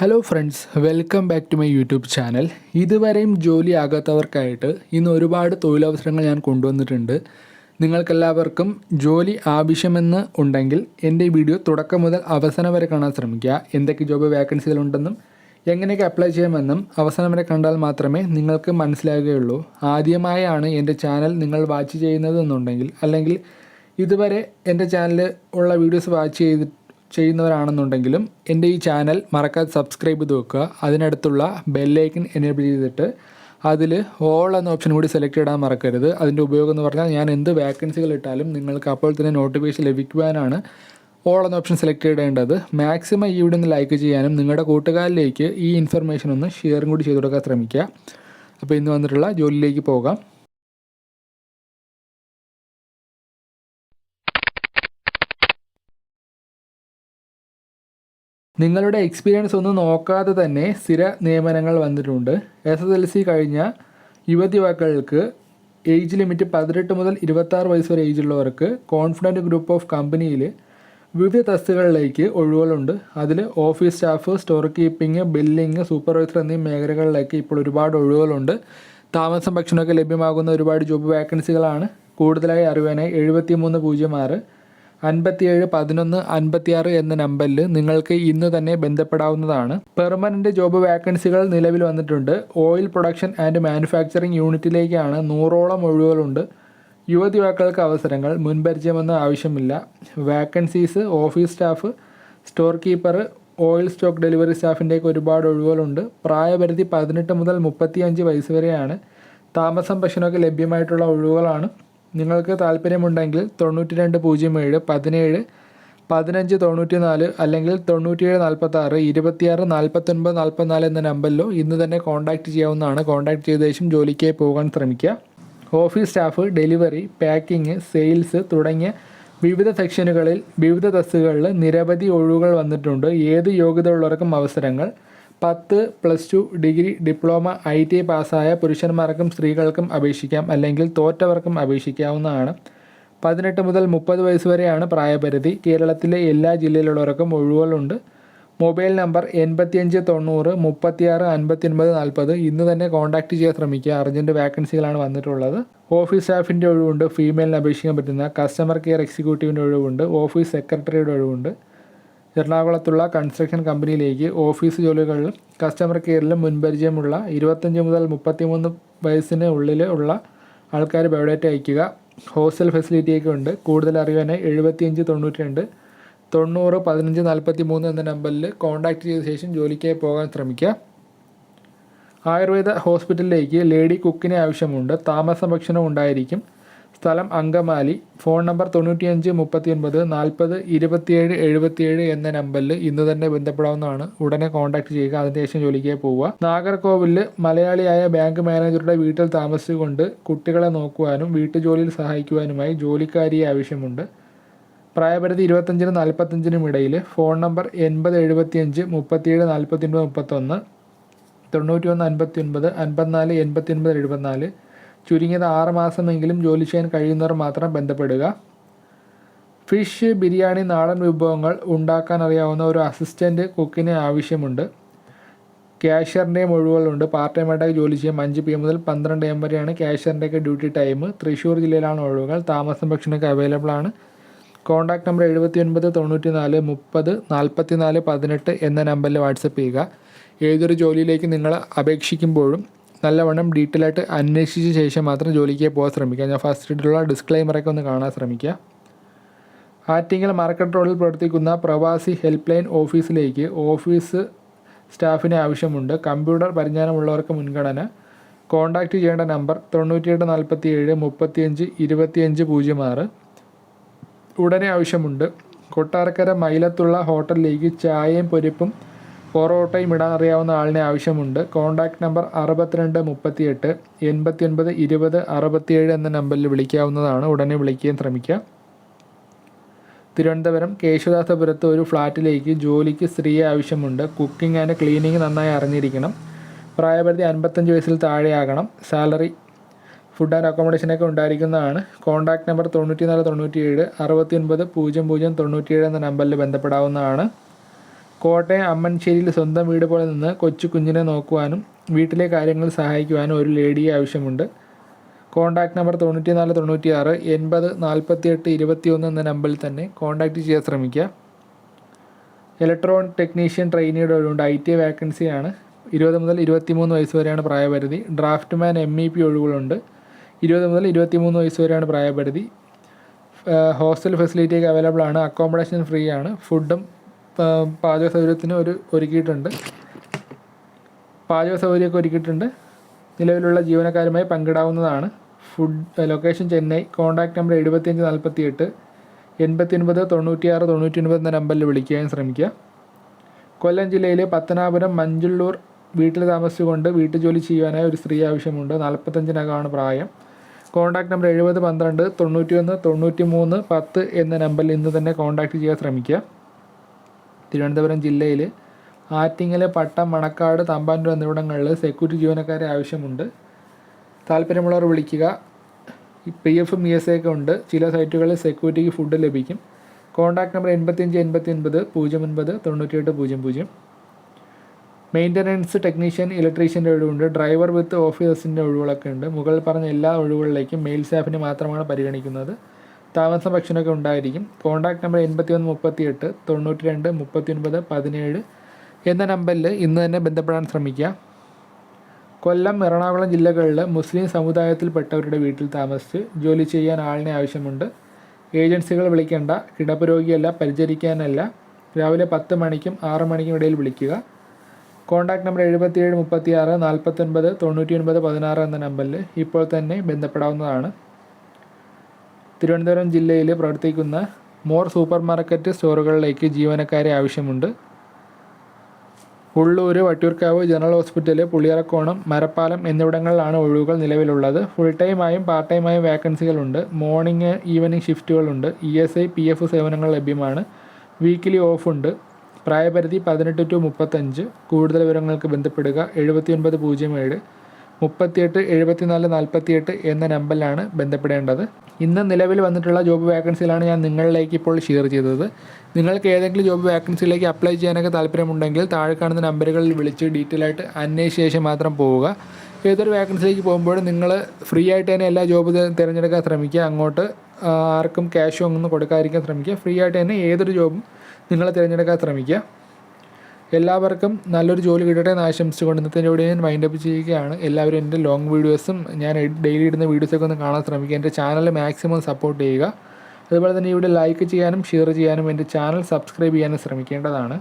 Hello friends welcome back to my YouTube channel ഇതുവരെയും ജോലി ആകാത്തവർക്കായിട്ട് ഇന്ന് ഒരുപാട് തൊഴിലവസരങ്ങൾ ഞാൻ കൊണ്ടുവന്നിട്ടുണ്ട്. നിങ്ങൾക്കെല്ലാവർക്കും ജോലി ആവശ്യമെന്ന് ഉണ്ടെങ്കിൽ എന്റെ വീഡിയോ തുടക്കം മുതൽ അവസാനം വരെ കാണാൻ ശ്രമിക്കുക. എന്തൊക്കെ ജോബ് വേക്കൻസികളുണ്ടെന്നും എങ്ങനെയൊക്കെ അപ്ലൈ ചെയ്യാമെന്നും അവസാനം വരെ കണ്ടാൽ മാത്രമേ നിങ്ങൾക്ക് മനസ്സിലാകുകയുള്ളൂ. ആദ്യമായാണ് എന്റെ ചാനൽ നിങ്ങൾ വാച്ച് ചെയ്യുന്നതെന്നുണ്ടെങ്കിൽ അല്ലെങ്കിൽ ഇതുവരെ എന്റെ ചാനൽ ഉള്ള വീഡിയോസ് വാച്ച് ചെയ്ത് ചെയ്യുന്നവരാണെന്നുണ്ടെങ്കിലും എന്റെ ഈ ചാനൽ മറക്കാതെ സബ്സ്ക്രൈബ് ചെയ്ത് വെക്കുക. അതിനടുത്തുള്ള ബെല്ലൈക്കൻ എനേബിൾ ചെയ്തിട്ട് അതിൽ ഓൾ എന്ന ഓപ്ഷൻ കൂടി സെലക്ട് ചെയ്യാൻ മറക്കരുത്. അതിന്റെ ഉപയോഗം എന്ന് പറഞ്ഞാൽ ഞാൻ എന്ത് വേക്കൻസികൾ ഇട്ടാലും നിങ്ങൾക്ക് അപ്പോൾ തന്നെ നോട്ടിഫിക്കേഷൻ ലഭിക്കുവാനാണ് ഓൾ എന്ന ഓപ്ഷൻ സെലക്ട് ചെയ്യേണ്ടത്. മാക്സിമം ഈ വീഡിയോ ഒന്ന് ലൈക്ക് ചെയ്യാനും നിങ്ങളുടെ കൂട്ടുകാരിലേക്ക് ഈ ഇൻഫർമേഷൻ ഒന്ന് ഷെയറും കൂടി ചെയ്തു കൊടുക്കാൻ ശ്രമിക്കുക. അപ്പോൾ ഇന്ന് വന്നിട്ടുള്ള ജോലിയിലേക്ക് പോകാം. നിങ്ങളുടെ എക്സ്പീരിയൻസ് ഒന്നും നോക്കാതെ തന്നെ സ്ഥിര നിയമനങ്ങൾ വന്നിട്ടുണ്ട്. എസ് എസ് എൽ സി കഴിഞ്ഞ യുവതി യുവാക്കൾക്ക് ഏജ് ലിമിറ്റ് പതിനെട്ട് മുതൽ ഇരുപത്താറ് വയസ്സ് വരെ ഏജുള്ളവർക്ക് കോൺഫിഡന്റ് ഗ്രൂപ്പ് ഓഫ് കമ്പനിയിൽ വിവിധ തസ്തികകളിലേക്ക് ഒഴിവുകളുണ്ട്. അതിൽ office staff store keeping billing supervisor എന്നീ മേഖലകളിലേക്ക് ഇപ്പോൾ ഒരുപാട് ഒഴിവുകളുണ്ട്. താമസം ഭക്ഷണമൊക്കെ ലഭ്യമാകുന്ന ഒരുപാട് ജോബ് വാക്കൻസികളാണ് കൂടുതലായി അറിയാനായി എഴുപത്തി മൂന്ന് പൂജ്യം ആറ് അൻപത്തിയേഴ് പതിനൊന്ന് അൻപത്തിയാറ് എന്ന നമ്പറിൽ നിങ്ങൾക്ക് ഇന്ന് തന്നെ ബന്ധപ്പെടാവുന്നതാണ്. പെർമനന്റ് ജോബ് വാക്കൻസികൾ നിലവിൽ വന്നിട്ടുണ്ട്. ഓയിൽ പ്രൊഡക്ഷൻ ആൻഡ് മാനുഫാക്ചറിംഗ് യൂണിറ്റിലേക്കാണ് നൂറോളം ഒഴിവുകളുണ്ട്. യുവതി യുവാക്കൾക്ക് അവസരങ്ങൾ മുൻപരിചയമൊന്നും ആവശ്യമില്ല. Vacancies office staff store keeper oil stock delivery സ്റ്റാഫിന്റെയൊക്കെ ഒരുപാട് ഒഴിവുകളുണ്ട്. പ്രായപരിധി പതിനെട്ട് മുതൽ മുപ്പത്തിയഞ്ച് വയസ്സ് വരെയാണ്. താമസം ഭക്ഷണമൊക്കെ ലഭ്യമായിട്ടുള്ള ഒഴിവുകളാണ്. നിങ്ങൾക്ക് താല്പര്യമുണ്ടെങ്കിൽ തൊണ്ണൂറ്റി രണ്ട് പൂജ്യം ഏഴ് പതിനേഴ് പതിനഞ്ച് തൊണ്ണൂറ്റി നാല് അല്ലെങ്കിൽ തൊണ്ണൂറ്റിയേഴ് നാൽപ്പത്താറ് ഇരുപത്തിയാറ് നാൽപ്പത്തൊൻപത് നാൽപ്പത്തിനാല് എന്ന നമ്പറിലോ ഇന്ന് തന്നെ കോൺടാക്റ്റ് ചെയ്യാവുന്നതാണ്. കോൺടാക്റ്റ് ചെയ്ത ശേഷം ജോലിക്കായി പോകാൻ ശ്രമിക്കുക. Office staff delivery packing sales തുടങ്ങിയ വിവിധ സെക്ഷനുകളിൽ വിവിധ തസ്സുകളിൽ നിരവധി ഒഴിവുകൾ വന്നിട്ടുണ്ട്. ഏത് യോഗ്യത ഉള്ളവർക്കും അവസരങ്ങൾ. പത്ത് plus two degree diploma I T പാസ്സായ പുരുഷന്മാർക്കും സ്ത്രീകൾക്കും അപേക്ഷിക്കാം അല്ലെങ്കിൽ തോറ്റവർക്കും അപേക്ഷിക്കാവുന്നതാണ്. പതിനെട്ട് മുതൽ മുപ്പത് വയസ്സ് വരെയാണ് പ്രായപരിധി. കേരളത്തിലെ എല്ലാ ജില്ലയിലുള്ളവർക്കും ഒഴിവുകളുണ്ട്. മൊബൈൽ നമ്പർ എൺപത്തിയഞ്ച് തൊണ്ണൂറ് മുപ്പത്തിയാറ് അൻപത്തിയൊൻപത് നാൽപ്പത്. ഇന്ന് തന്നെ കോൺടാക്റ്റ് ചെയ്യാൻ ശ്രമിക്കുക. അർജന്റ് വാക്കൻസികളാണ് വന്നിട്ടുള്ളത്. ഓഫീസ് സ്റ്റാഫിന്റെ ഒഴിവുണ്ട്. ഫീമെയിലിന് അപേക്ഷിക്കാൻ പറ്റുന്ന കസ്റ്റമർ കെയർ എക്സിക്യൂട്ടീവിന്റെ ഒഴിവുണ്ട്. ഓഫീസ് സെക്രട്ടറിയുടെ ഒഴിവുണ്ട്. എറണാകുളത്തുള്ള കൺസ്ട്രക്ഷൻ കമ്പനിയിലേക്ക് ഓഫീസ് ജോലികളിലും കസ്റ്റമർ കെയറിലും മുൻപരിചയമുള്ള ഇരുപത്തഞ്ച് മുതൽ മുപ്പത്തിമൂന്ന് വയസ്സിന് ഉള്ളിൽ ഉള്ള ആൾക്കാർ ബയോഡേറ്റ അയയ്ക്കുക. ഹോസ്റ്റൽ ഫെസിലിറ്റിയൊക്കെ ഉണ്ട്. കൂടുതൽ അറിയാനായി എഴുപത്തിയഞ്ച് തൊണ്ണൂറ്റി രണ്ട് തൊണ്ണൂറ് പതിനഞ്ച് നാൽപ്പത്തി മൂന്ന് എന്ന നമ്പറിൽ കോൺടാക്റ്റ് ചെയ്ത ശേഷം ജോലിക്കായി പോകാൻ ശ്രമിക്കുക. ആയുർവേദ ഹോസ്പിറ്റലിലേക്ക് ലേഡി കുക്കിനെ ആവശ്യമുണ്ട്. താമസ ഭക്ഷണം ഉണ്ടായിരിക്കും. സ്ഥലം അങ്കമാലി. ഫോൺ നമ്പർ തൊണ്ണൂറ്റിയഞ്ച് മുപ്പത്തിയൊൻപത് നാൽപ്പത് ഇരുപത്തിയേഴ് എഴുപത്തിയേഴ് എന്ന നമ്പറിൽ ഇന്ന് തന്നെ ബന്ധപ്പെടാവുന്നതാണ്. ഉടനെ കോൺടാക്ട് ചെയ്യുക. അതിനുശേഷം ജോലിക്ക് പോവുക. നാഗർകോവിലിൽ മലയാളിയായ ബാങ്ക് മാനേജറുടെ വീട്ടിൽ താമസിച്ചുകൊണ്ട് കുട്ടികളെ നോക്കുവാനും വീട്ടുജോലിയിൽ സഹായിക്കുവാനുമായി ജോലിക്കാരിയെ ആവശ്യമുണ്ട്. പ്രായപരിധി ഇരുപത്തഞ്ചിനും നാൽപ്പത്തഞ്ചിനും ഇടയിൽ ഫോൺ നമ്പർ എൺപത് എഴുപത്തിയഞ്ച് മുപ്പത്തിയേഴ് നാൽപ്പത്തിയൊൻപത് മുപ്പത്തൊന്ന് തൊണ്ണൂറ്റി ഒന്ന് അൻപത്തി ഒൻപത് അൻപത്തിനാല് എൺപത്തി ഒൻപത് എഴുപത്തിനാല് ചുരുങ്ങിയത് ആറ് മാസമെങ്കിലും ജോലി ചെയ്യാൻ കഴിയുന്നവർ മാത്രം ബന്ധപ്പെടുക. ഫിഷ് ബിരിയാണി നാടൻ വിഭവങ്ങൾ ഉണ്ടാക്കാൻ അറിയാവുന്ന ഒരു അസിസ്റ്റന്റ് കുക്കിന് ആവശ്യമുണ്ട്. ക്യാഷ്യറിന്റെയും ഒഴിവുകളുണ്ട്. പാർട്ട് ടൈമായിട്ടൊക്കെ ജോലി ചെയ്യാം. അഞ്ച് പി എം മുതൽ പന്ത്രണ്ട് എം വരെയാണ് ക്യാഷ്യറിന്റെയൊക്കെ ഡ്യൂട്ടി ടൈം. തൃശ്ശൂർ ജില്ലയിലാണ് ഒഴിവുകൾ. താമസം ഭക്ഷണമൊക്കെ അവൈലബിൾ ആണ്. കോൺടാക്ട് നമ്പർ എഴുപത്തി ഒൻപത് തൊണ്ണൂറ്റി നാല് മുപ്പത് നാൽപ്പത്തി നാല് പതിനെട്ട് എന്ന നമ്പറിൽ വാട്സപ്പ് ചെയ്യുക. ഏതൊരു ജോലിയിലേക്ക് നിങ്ങൾ അപേക്ഷിക്കുമ്പോഴും നല്ലവണ്ണം ഡീറ്റെയിൽ ആയിട്ട് അന്വേഷിച്ച ശേഷം മാത്രം ജോലിക്ക് പോകാൻ ശ്രമിക്കുക. ഞാൻ ഫസ്റ്റ് ഇട്ടുള്ള ഡിസ്ക്ലൈമറൊക്കെ ഒന്ന് കാണാൻ ശ്രമിക്കുക. ആറ്റിങ്ങൽ മാർക്കറ്റ് റോഡിൽ പ്രവർത്തിക്കുന്ന പ്രവാസി ഹെൽപ്പ് ലൈൻ ഓഫീസിലേക്ക് ഓഫീസ് സ്റ്റാഫിനെ ആവശ്യമുണ്ട്. കമ്പ്യൂട്ടർ പരിജ്ഞാനമുള്ളവർക്ക് മുൻഗണന. കോൺടാക്റ്റ് ചെയ്യേണ്ട നമ്പർ തൊണ്ണൂറ്റിയെട്ട് നാൽപ്പത്തി ഏഴ് മുപ്പത്തിയഞ്ച് ഇരുപത്തിയഞ്ച് പൂജ്യം ആറ്. ഉടനെ ആവശ്യമുണ്ട്. കൊട്ടാരക്കര മൈലത്തുള്ള ഹോട്ടലിലേക്ക് ചായയും പൊരിപ്പും പൊറോട്ടയും ഇടാൻ അറിയാവുന്ന ആളിനെ ആവശ്യമുണ്ട്. കോൺടാക്റ്റ് നമ്പർ അറുപത്തിരണ്ട് മുപ്പത്തിയെട്ട് എൺപത്തി ഒൻപത് ഇരുപത് അറുപത്തിയേഴ് എന്ന നമ്പറിൽ വിളിക്കാവുന്നതാണ്. ഉടനെ വിളിക്കാൻ ശ്രമിക്കുക തിരുവനന്തപുരം കേശുദാസപുരത്ത് ഒരു ഫ്ലാറ്റിലേക്ക് ജോലിക്ക് സ്ത്രീയെ ആവശ്യമുണ്ട്. കുക്കിംഗ് ആൻഡ് ക്ലീനിങ് നന്നായി അറിഞ്ഞിരിക്കണം. പ്രായപരിധി അൻപത്തഞ്ച് വയസ്സിൽ താഴെയാകണം. സാലറി ഫുഡ് ആൻഡ് അക്കോമഡേഷനൊക്കെ ഉണ്ടായിരിക്കുന്നതാണ്. കോൺടാക്റ്റ് നമ്പർ തൊണ്ണൂറ്റി നാല് തൊണ്ണൂറ്റിയേഴ് അറുപത്തി ഒൻപത് പൂജ്യം പൂജ്യം തൊണ്ണൂറ്റിയേഴ് എന്ന നമ്പറിൽ ബന്ധപ്പെടാവുന്നതാണ്. കോട്ടയം അമ്മൻശ്ശേരിയിൽ സ്വന്തം വീട് പോലെ നിന്ന് കൊച്ചു കുഞ്ഞിനെ നോക്കുവാനും വീട്ടിലെ കാര്യങ്ങൾ സഹായിക്കുവാനും ഒരു ലേഡിയെ ആവശ്യമുണ്ട്. കോൺടാക്ട് നമ്പർ തൊണ്ണൂറ്റി നാല് തൊണ്ണൂറ്റി ആറ് എൺപത് നാൽപ്പത്തി എട്ട് ഇരുപത്തി ഒന്ന് എന്ന നമ്പറിൽ തന്നെ കോൺടാക്റ്റ് ചെയ്യാൻ ശ്രമിക്കുക. ഇലക്ട്രോണിക് ടെക്നീഷ്യൻ ട്രെയിനിയുടെ ഒഴിവുണ്ട് ഐ ടി വേക്കൻസിയാണ് ഇരുപത് മുതൽ ഇരുപത്തി മൂന്ന് വയസ്സ് വരെയാണ് പ്രായപരിധി. ഡ്രാഫ്റ്റ്മാൻ എം ഇ പി ഒഴിവുകളുണ്ട്. ഇരുപത് മുതൽ ഇരുപത്തി മൂന്ന് വയസ്സ് വരെയാണ് പ്രായപരിധി. ഹോസ്റ്റൽ ഫെസിലിറ്റിയൊക്കെ അവൈലബിൾ ആണ്. അക്കോമഡേഷൻ ഫ്രീ ആണ്. ഫുഡും പാചക സൗകര്യത്തിന് ഒരു ഒരുക്കിയിട്ടുണ്ട്. പാചക സൗകര്യമൊക്കെ ഒരുക്കിയിട്ടുണ്ട്. നിലവിലുള്ള ജീവനക്കാരുമായി പങ്കിടാവുന്നതാണ്. Food location Chennai. Contact number എഴുപത്തിയഞ്ച് നാൽപ്പത്തി എട്ട് എൺപത്തി ഒൻപത് തൊണ്ണൂറ്റിയാറ് തൊണ്ണൂറ്റി ഒൻപത് എന്ന നമ്പറിൽ വിളിക്കാൻ ശ്രമിക്കുക. കൊല്ലം ജില്ലയിലെ പത്തനാപുരം മഞ്ചുള്ളൂർ വീട്ടിൽ താമസിച്ചുകൊണ്ട് വീട്ടുജോലി ചെയ്യുവാനായി ഒരു സ്ത്രീ ആവശ്യമുണ്ട്. നാൽപ്പത്തഞ്ചിനകമാണ് പ്രായം. കോൺടാക്റ്റ് നമ്പർ എഴുപത് പന്ത്രണ്ട് തൊണ്ണൂറ്റി ഒന്ന് തൊണ്ണൂറ്റി മൂന്ന് പത്ത് എന്ന നമ്പറിൽ ഇന്ന് തന്നെ കോൺടാക്റ്റ് ചെയ്യാൻ ശ്രമിക്കുക. തിരുവനന്തപുരം ജില്ലയിൽ ആറ്റിങ്ങൽ പട്ടം മണക്കാട് തമ്പാനൂർ എന്നിവിടങ്ങളിൽ സെക്യൂരിറ്റി ജീവനക്കാരെ ആവശ്യമുണ്ട്. താല്പര്യമുള്ളവർ വിളിക്കുക. പി എഫും ഇ എസ് ഒക്കെ ഉണ്ട്. ചില സൈറ്റുകളിൽ സെക്യൂരിറ്റിക്ക് ഫുഡ് ലഭിക്കും. കോൺടാക്ട് നമ്പർ എൺപത്തിയഞ്ച് എൺപത്തി ഒൻപത് പൂജ്യം ഒൻപത് തൊണ്ണൂറ്റിയെട്ട് പൂജ്യം പൂജ്യം. മെയിന്റനൻസ് ടെക്നീഷ്യൻ ഇലക്ട്രീഷ്യന്റെ ഒഴിവുണ്ട്. ഡ്രൈവർ വിത്ത് ഓഫീസേഴ്സിന്റെ ഒഴിവുകളൊക്കെ ഉണ്ട്. മുകളിൽ പറഞ്ഞ എല്ലാ ഒഴിവുകളിലേക്കും മെയിൽ സ്റ്റാഫിനെ മാത്രമാണ് പരിഗണിക്കുന്നത്. താമസ ഭക്ഷണമൊക്കെ ഉണ്ടായിരിക്കും. കോൺടാക്ട് നമ്പർ എൺപത്തി ഒന്ന് മുപ്പത്തി എട്ട് തൊണ്ണൂറ്റി രണ്ട് മുപ്പത്തി ഒൻപത് പതിനേഴ് എന്ന നമ്പറിൽ ഇന്ന് തന്നെ ബന്ധപ്പെടാൻ ശ്രമിക്കുക. കൊല്ലം എറണാകുളം ജില്ലകളിൽ മുസ്ലിം സമുദായത്തിൽപ്പെട്ടവരുടെ വീട്ടിൽ താമസിച്ച് ജോലി ചെയ്യാൻ ആളിനെ ആവശ്യമുണ്ട്. ഏജൻസികൾ വിളിക്കേണ്ട കിടപ്പ് രോഗിയല്ല പരിചരിക്കാനല്ല. രാവിലെ പത്ത് മണിക്കും ആറ് മണിക്കും ഇടയിൽ വിളിക്കുക. കോൺടാക്ട് നമ്പർ എഴുപത്തിയേഴ് മുപ്പത്തി ആറ് നാൽപ്പത്തൊൻപത് തൊണ്ണൂറ്റി ഒൻപത് പതിനാറ് എന്ന നമ്പറിൽ ഇപ്പോൾ തന്നെ ബന്ധപ്പെടാവുന്നതാണ്. തിരുവനന്തപുരം ജില്ലയിൽ പ്രവർത്തിക്കുന്ന മോർ സൂപ്പർ മാർക്കറ്റ് സ്റ്റോറുകളിലേക്ക് ജീവനക്കാരെ ആവശ്യമുണ്ട്. ഉള്ളൂർ വട്ടിയൂർക്കാവ് ജനറൽ ഹോസ്പിറ്റൽ പുളിയറക്കോണം മരപ്പാലം എന്നിവിടങ്ങളിലാണ് ഒഴിവുകൾ നിലവിലുള്ളത്. ഫുൾ ടൈമായും പാർട്ട് ടൈമായും വേക്കൻസികളുണ്ട്. Morning evening ഷിഫ്റ്റുകളുണ്ട്. E S I P F സേവനങ്ങൾ ലഭ്യമാണ്. വീക്കിലി ഉണ്ട് പ്രായപരിധി പതിനെട്ട് ടു മുപ്പത്തഞ്ച്. കൂടുതൽ വിവരങ്ങൾക്ക് ബന്ധപ്പെടുക എഴുപത്തി ഒൻപത് പൂജ്യം ഏഴ്. മുപ്പത്തിയെട്ട് എഴുപത്തിനാല് നാൽപ്പത്തിയെട്ട് എന്ന നമ്പറിലാണ് ബന്ധപ്പെടേണ്ടത്. ഇന്ന് നിലവിൽ വന്നിട്ടുള്ള ജോബ് വേക്കൻസികളാണ് ഞാൻ നിങ്ങളിലേക്ക് ഇപ്പോൾ ഷെയർ ചെയ്തത്. നിങ്ങൾക്ക് ഏതെങ്കിലും ജോബ് വേക്കൻസിയിലേക്ക് അപ്ലൈ ചെയ്യാനൊക്കെ താല്പര്യമുണ്ടെങ്കിൽ താഴെ കാണുന്ന നമ്പറുകളിൽ വിളിച്ച് ഡീറ്റെയിൽ ആയിട്ട് അന്വേഷിച്ച ശേഷം മാത്രം പോവുക. ഏതൊരു വേക്കൻസിയിലേക്ക് പോകുമ്പോഴും നിങ്ങൾ ഫ്രീ ആയിട്ട് തന്നെ എല്ലാ ജോബ് തിരഞ്ഞെടുക്കാൻ ശ്രമിക്കുക. അങ്ങോട്ട് ആർക്കും ക്യാഷോ ഒന്നും കൊടുക്കാതിരിക്കാൻ ശ്രമിക്കുക. ഫ്രീ ആയിട്ട് തന്നെ ഏതൊരു ജോബും നിങ്ങൾ തിരഞ്ഞെടുക്കാൻ ശ്രമിക്കുക. എല്ലാവർക്കും നല്ലൊരു ജോലി കിട്ടട്ടെ എന്ന് ആശംസിച്ചുകൊണ്ട് ഇന്നത്തെ ഇവിടെ ഞാൻ വൈൻഡപ്പ് ചെയ്യുകയാണ്. എല്ലാവരും എന്റെ ലോങ് വീഡിയോസും ഞാൻ ഡെയിലി ഇടുന്ന വീഡിയോസൊക്കെ ഒന്ന് കാണാൻ ശ്രമിക്കുക. എന്റെ ചാനൽ മാക്സിമം സപ്പോർട്ട് ചെയ്യുക. അതുപോലെ തന്നെ ഇവിടെ ലൈക്ക് ചെയ്യാനും ഷെയർ ചെയ്യാനും എന്റെ ചാനൽ സബ്സ്ക്രൈബ് ചെയ്യാനും ശ്രമിക്കേണ്ടതാണ്.